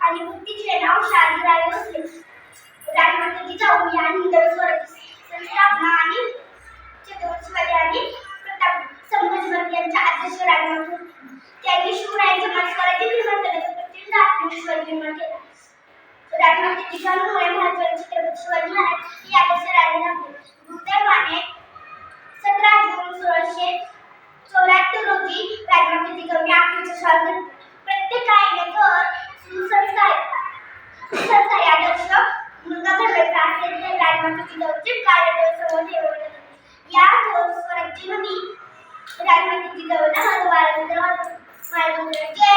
आणि मुक्तीचे नाव शांतराय असले त्यांनी शिवरायांच्या निर्माण करण्याचा प्रचंड आत्मविश्वास निर्माण केला. राजमाता जिजाऊमुळे महाराष्ट्राचे छत्रपती शिवाजी महाराज हे आदर्श राजे नव्हते दुर्दैवाने सतरा जून सोळाशे चौऱ्याहत्तर रोजी राजमाता जिजाऊने आपली श्वास प्रत्येक आईने घर सुसंस्कार सुसंस्कारी आदर्श मुलगा घडवायचा असेल तर राजमाता जिजाऊचे कार्य समोर ठेवलं. या थोर स्वराज्यामध्ये राजमाता जिजाऊला माझं बाळगंधर Mainan.